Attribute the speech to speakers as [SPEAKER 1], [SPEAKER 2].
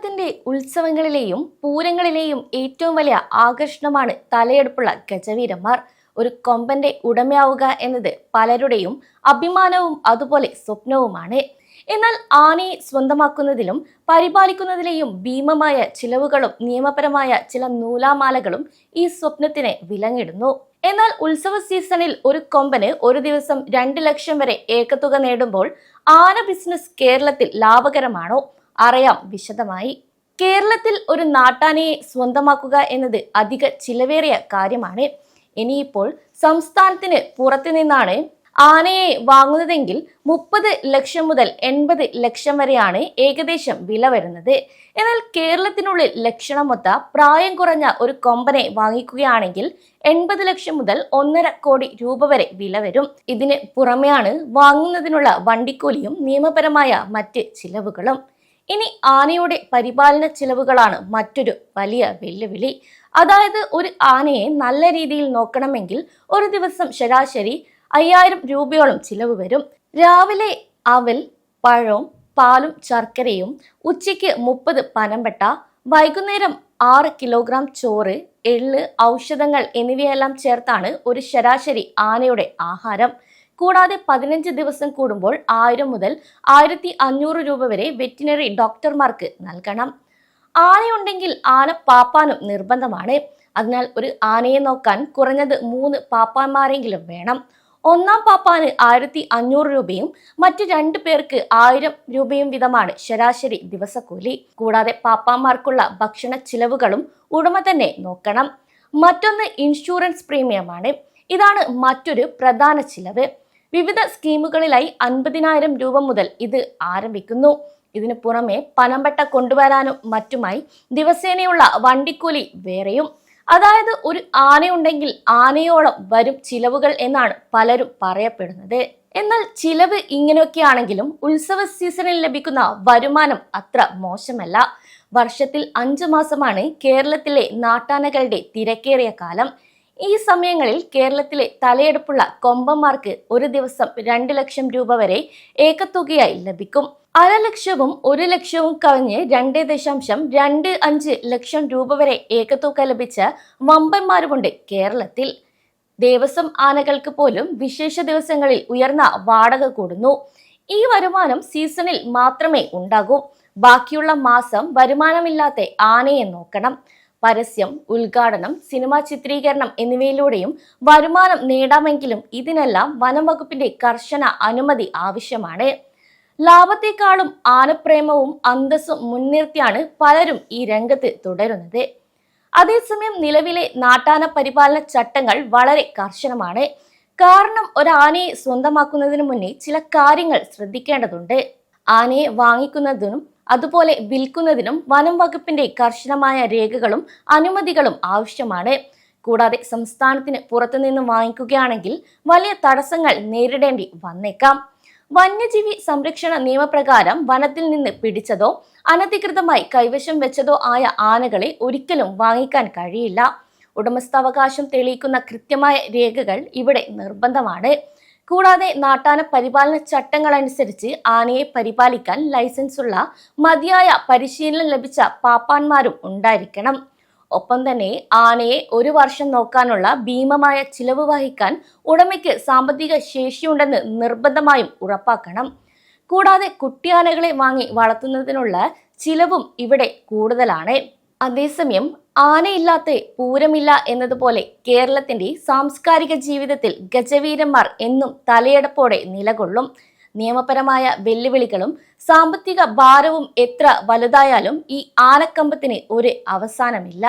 [SPEAKER 1] കേരളത്തിന്റെ ഉത്സവങ്ങളിലെയും പൂരങ്ങളിലെയും ഏറ്റവും വലിയ ആകർഷണമാണ് തലയെടുപ്പുള്ള ഗജവീരന്മാർ. ഒരു കൊമ്പന്റെ ഉടമയാവുക എന്നത് പലരുടെയും അഭിമാനവും അതുപോലെ സ്വപ്നവുമാണ്. എന്നാൽ ആനയെ സ്വന്തമാക്കുന്നതിലും പരിപാലിക്കുന്നതിലെയും ഭീമമായ ചിലവുകളും നിയമപരമായ ചില നൂലാമാലകളും ഈ സ്വപ്നത്തിന് വിലങ്ങിടുന്നു. എന്നാൽ ഉത്സവ സീസണിൽ ഒരു കൊമ്പന് ഒരു ദിവസം രണ്ട് ലക്ഷം വരെ ഏകത്തുക നേടുമ്പോൾ ആന ബിസിനസ് കേരളത്തിൽ ലാഭകരമാണോ? അറിയാം. വിശദമായി കേരളത്തിൽ ഒരു നാട്ടാനയെ സ്വന്തമാക്കുക എന്നത് അധിക ചിലവേറിയ കാര്യമാണ്. ഇനിയിപ്പോൾ സംസ്ഥാനത്തിന് പുറത്തു നിന്നാണ് ആനയെ വാങ്ങുന്നതെങ്കിൽ മുപ്പത് ലക്ഷം മുതൽ എൺപത് ലക്ഷം വരെയാണ് ഏകദേശം വില വരുന്നത്. എന്നാൽ കേരളത്തിനുള്ളിൽ ലക്ഷണമൊത്ത പ്രായം കുറഞ്ഞ ഒരു കൊമ്പനെ വാങ്ങിക്കുകയാണെങ്കിൽ എൺപത് ലക്ഷം മുതൽ ഒന്നര കോടി രൂപ വരെ വില വരും. ഇതിന് പുറമെയാണ് വാങ്ങുന്നതിനുള്ള വണ്ടിക്കൂലിയും നിയമപരമായ മറ്റ് ചിലവുകളും. ഇനി ആനയുടെ പരിപാലന ചിലവുകളാണ് മറ്റൊരു വലിയ വെല്ലുവിളി. അതായത് ഒരു ആനയെ നല്ല രീതിയിൽ നോക്കണമെങ്കിൽ ഒരു ദിവസം ശരാശരി അയ്യായിരം രൂപയോളം ചിലവ് വരും. രാവിലെ അവൽ പഴവും പാലും ശർക്കരയും ഉച്ചയ്ക്ക് മുപ്പത് പനമ്പട്ട വൈകുന്നേരം ആറ് കിലോഗ്രാം ചോറ് എള്ള് ഔഷധങ്ങൾ എന്നിവയെല്ലാം ചേർത്താണ് ഒരു ശരാശരി ആനയുടെ ആഹാരം. കൂടാതെ പതിനഞ്ച് ദിവസം കൂടുമ്പോൾ ആയിരം മുതൽ ആയിരത്തി അഞ്ഞൂറ് രൂപ വരെ വെറ്റിനറി ഡോക്ടർമാർക്ക് നൽകണം. ആനയുണ്ടെങ്കിൽ ആന പാപ്പാനും നിർബന്ധമാണ്. അതിനാൽ ഒരു ആനയെ നോക്കാൻ കുറഞ്ഞത് മൂന്ന് പാപ്പാന്മാരെങ്കിലും വേണം. ഒന്നാം പാപ്പാന് ആയിരത്തി അഞ്ഞൂറ് രൂപയും മറ്റു രണ്ടു പേർക്ക് ആയിരം രൂപയും വീതമാണ് ശരാശരി ദിവസക്കൂലി. കൂടാതെ പാപ്പാന്മാർക്കുള്ള ഭക്ഷണ ചിലവുകളും ഉടമ തന്നെ നോക്കണം. മറ്റൊന്ന് ഇൻഷുറൻസ് പ്രീമിയമാണ്. ഇതാണ് മറ്റൊരു പ്രധാന ചിലവ്. വിവിധ സ്കീമുകളിലായി അൻപതിനായിരം രൂപ മുതൽ ഇത് ആരംഭിക്കുന്നു. ഇതിനു പുറമെ പനമ്പട്ട കൊണ്ടുവരാനും മറ്റുമായി ദിവസേനയുള്ള വണ്ടിക്കൂലി വേറെയും. അതായത് ഒരു ആനയുണ്ടെങ്കിൽ ആനയോളം വരും ചിലവുകൾ എന്നാണ് പലരും പറയപ്പെടുന്നത്. എന്നാൽ ചിലവ് ഇങ്ങനെയൊക്കെയാണെങ്കിലും ഉത്സവ സീസണിൽ ലഭിക്കുന്ന വരുമാനം അത്ര മോശമല്ല. വർഷത്തിൽ അഞ്ചു മാസമാണ് കേരളത്തിലെ നാട്ടാനകളുടെ തിരക്കേറിയ കാലം. ഈ സമയങ്ങളിൽ കേരളത്തിലെ തലയെടുപ്പുള്ള കൊമ്പന്മാർക്ക് ഒരു ദിവസം രണ്ട് ലക്ഷം രൂപ വരെ ഏകത്തുകയായി ലഭിക്കും. അര ലക്ഷവും ഒരു ലക്ഷവും കവിഞ്ഞ് രണ്ട് ദശാംശം രണ്ട് അഞ്ച് ലക്ഷം രൂപ വരെ ഏകത്തുക ലഭിച്ച വമ്പന്മാരുമുണ്ട് കേരളത്തിൽ. ദേവസ്വം ആനകൾക്ക് പോലും വിശേഷ ദിവസങ്ങളിൽ ഉയർന്ന വാടക കൂടുന്നു. ഈ വരുമാനം സീസണിൽ മാത്രമേ ഉണ്ടാകൂ. ബാക്കിയുള്ള മാസം വരുമാനമില്ലാത്ത ആനയെ നോക്കണം. പരസ്യം ഉദ്ഘാടനം സിനിമാ ചിത്രീകരണം എന്നിവയിലൂടെയും വരുമാനം നേടാമെങ്കിലും ഇതിനെല്ലാം വനം വകുപ്പിന്റെ കർശന അനുമതി ആവശ്യമാണ്. ലാഭത്തെക്കാളും ആനപ്രേമവും അന്തസ്സും മുൻനിർത്തിയാണ് പലരും ഈ രംഗത്ത് തുടരുന്നത്. അതേസമയം നിലവിലെ നാട്ടാന പരിപാലന ചട്ടങ്ങൾ വളരെ കർശനമാണ്. കാരണം ഒരു ആനയെ സ്വന്തമാക്കുന്നതിന് മുന്നേ ചില കാര്യങ്ങൾ ശ്രദ്ധിക്കേണ്ടതുണ്ട്. ആനയെ വാങ്ങിക്കുന്നതിനും അതുപോലെ വിൽക്കുന്നതിനും വനം വകുപ്പിന്റെ കർശനമായ രേഖകളും അനുമതികളും ആവശ്യമാണ്. കൂടാതെ സംസ്ഥാനത്തിന് പുറത്തുനിന്ന് വാങ്ങിക്കുകയാണെങ്കിൽ വലിയ തടസ്സങ്ങൾ നേരിടേണ്ടി വന്നേക്കാം. വന്യജീവി സംരക്ഷണ നിയമപ്രകാരം വനത്തിൽ നിന്ന് പിടിച്ചതോ അനധികൃതമായി കൈവശം വെച്ചതോ ആയ ആനകളെ ഒരിക്കലും വാങ്ങിക്കാൻ കഴിയില്ല. ഉടമസ്ഥാവകാശം തെളിയിക്കുന്ന കൃത്യമായ രേഖകൾ ഇവിടെ നിർബന്ധമാണ്. കൂടാതെ നാട്ടാന പരിപാലന ചട്ടങ്ങൾ അനുസരിച്ച് ആനയെ പരിപാലിക്കാൻ ലൈസൻസ് ഉള്ള മതിയായ പരിശീലനം ലഭിച്ച പാപ്പാന്മാരും ഉണ്ടായിരിക്കണം. ഒപ്പം തന്നെ ആനയെ ഒരു വർഷം നോക്കാനുള്ള ഭീമമായ ചിലവ് വഹിക്കാൻ ഉടമയ്ക്ക് സാമ്പത്തിക ശേഷിയുണ്ടെന്ന് നിർബന്ധമായും ഉറപ്പാക്കണം. കൂടാതെ കുട്ടിയാനകളെ വാങ്ങി വളർത്തുന്നതിനുള്ള ചിലവും ഇവിടെ കൂടുതലാണ്. അതേസമയം ആനയില്ലാത്ത പൂരമില്ല എന്നതുപോലെ കേരളത്തിന്റെ സാംസ്കാരിക ജീവിതത്തിൽ ഗജവീരന്മാർ എന്നും തലയെടുപ്പോടെ നിലകൊള്ളും. നിയമപരമായ വെല്ലുവിളികളും സാമ്പത്തിക ഭാരവും എത്ര വലുതായാലും ഈ ആനക്കമ്പത്തിന് ഒരു അവസാനമില്ല.